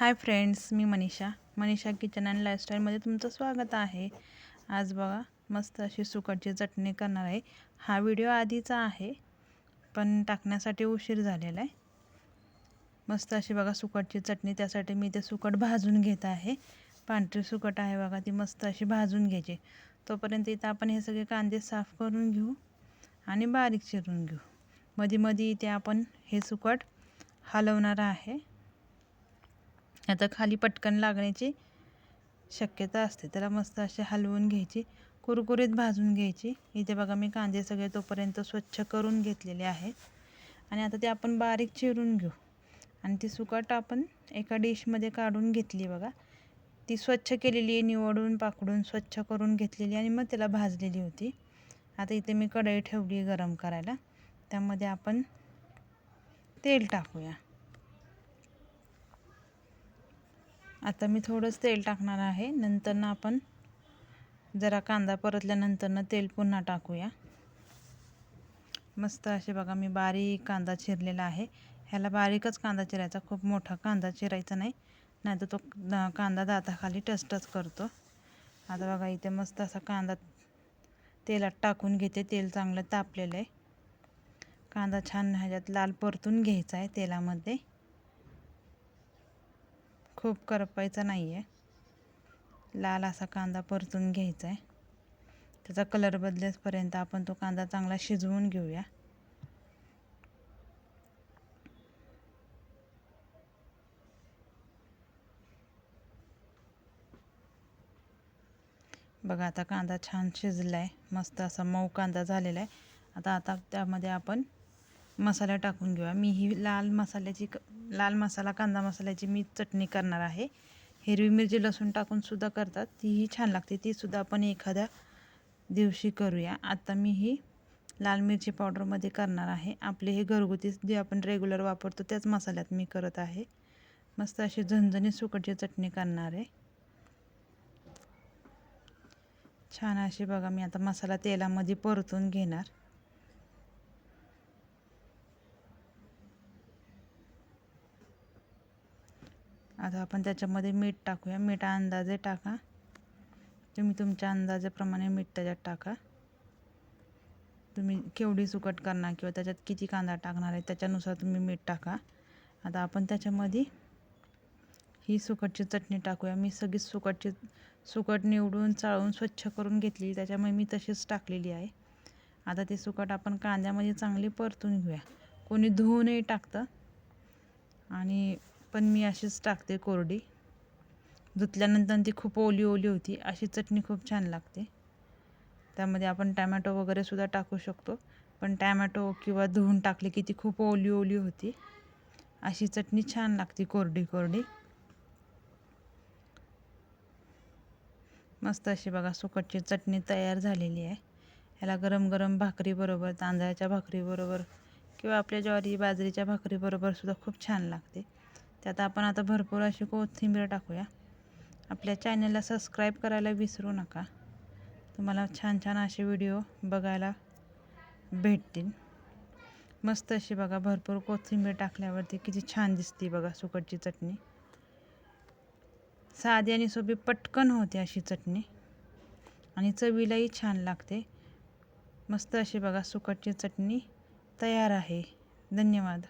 हाय friends मी Manisha. Manisha kitchen and लाईफस्टाईलमध्ये तुमचं स्वागत आहे. आज बघा मस्त अशी सुकटची चटणी करणार आहे. हा व्हिडिओ आधीचा आहे पण टाकण्यासाठी उशीर झालेला आहे. मस्त अशी बघा सुकटची चटणी. त्यासाठी मी ते सुकट भाजून घेत आहे. पांढरी सुकट आहे बघा ती मस्त अशी भाजून घ्यायची. तोपर्यंत इथं आपण हे सगळे कांदे साफ करून घेऊ आणि बारीक चिरून घेऊ. मध्ये मध्ये इथे आपण हे सुकट हलवणार आहे. आता खाली पटकन लागण्याची शक्यता असते. त्याला मस्त असे हलवून घ्यायची कुरकुरीत भाजून घ्यायची. इथे बघा मी कांदे सगळे तोपर्यंत स्वच्छ करून घेतलेले आहेत. आणि आता ते आपण बारीक चिरून घेऊ. आणि ती सुकट आपण एका डिशमध्ये काढून घेतली बघा. ती स्वच्छ केलेली आहे निवडून पाकडून स्वच्छ करून घेतलेली आणि मग त्याला भाजलेली होती. आता इथे मी कढई ठेवली गरम करायला. त्यामध्ये आपण तेल टाकूया. आता मी थोडंच तेल टाकणार आहे. नंतरनं आपण जरा कांदा परतल्यानंतरनं तेल पुन्हा टाकूया. मस्त असे बघा मी बारीक कांदा चिरलेला आहे. ह्याला बारीकच कांदा चिरायचा खूप मोठा कांदा चिरायचा नाही. नाहीतर तो कांदा दाताखाली टच करतो. आता बघा इथे मस्त असा कांदा तेलात टाकून घेते. तेल चांगलं तापलेलं आहे. कांदा छान ह्याच्यात लाल परतून घ्यायचा आहे तेलामध्ये. खूप करपायचा नाही आहे लाल असा कांदा परतून घ्यायचा आहे त्याचा कलर बदलेसपर्यंत आपण तो कांदा चांगला शिजवून घेऊया. बघा आता कांदा छान शिजला आहे मस्त असा मऊ कांदा झालेला आहे आता आता त्यामध्ये आपण मसाला टाकून घेऊया. मी ही लाल मसाल्याची क लाल मसाला कांदा मसाल्याची मी चटणी करणार आहे. हिरवी मिरची लसूण टाकून सुद्धा करतात. तीही छान लागते. तीसुद्धा आपण एखाद्या दिवशी करूया. आता मी ही लाल मिरची पावडरमध्ये करणार आहे. आपले हे घरगुती जे आपण रेग्युलर वापरतो त्याच मसाल्यात मी करत आहे. मस्त अशी झणझणी सुकटची चटणी करणार आहे. छान अशी बघा मी आता मसाला तेलामध्ये परतून घेणार. आता आपण त्याच्यामध्ये मीठ टाकूया. मीठ अंदाजे टाका. तुम्ही तुमच्या अंदाजाप्रमाणे मीठ त्याच्यात टाका. तुम्ही केवढी सुकट करणार किंवा त्याच्यात किती कांदा टाकणार आहे त्याच्यानुसार तुम्ही मीठ टाका. आता आपण त्याच्यामध्ये ही सुकटची चटणी टाकूया. मी सगळी सुकटची सुकट निवडून चाळून स्वच्छ करून घेतली. त्याच्यामुळे मी तशीच टाकलेली आहे. आता ती सुकट आपण कांद्यामध्ये चांगली परतून घेऊया. कोणी धुवूनही टाकतं. आणि पण मी अशीच टाकते कोरडी. धुतल्यानंतर ती खूप ओली ओली होती. अशी चटणी खूप छान लागते. त्यामध्ये आपण टॅमॅटो वगैरे सुद्धा टाकू शकतो. पण टॅमॅटो किंवा धुवून टाकले की ती खूप ओली ओली होती. अशी चटणी छान लागते कोरडी कोरडी. मस्त अशी बघा सुकटची चटणी तयार झालेली आहे. ह्याला गरम गरम भाकरीबरोबर तांदळाच्या भाकरीबरोबर किंवा आपल्या ज्वारी बाजरीच्या भाकरीबरोबरसुद्धा खूप छान लागते. त्यात आपण आता भरपूर अशी कोथिंबीर टाकूया. आपल्या चॅनलला सबस्क्राईब करायला विसरू नका. तुम्हाला छान छान असे व्हिडिओ बघायला भेटतील. मस्त अशी बघा भरपूर कोथिंबीर टाकल्यावरती किती छान दिसते बघा सुकटची चटणी. साधी आणि सोपी पटकन होते अशी चटणी. आणि चवीलाही छान लागते. मस्त अशी बघा सुकटची चटणी तयार आहे. धन्यवाद.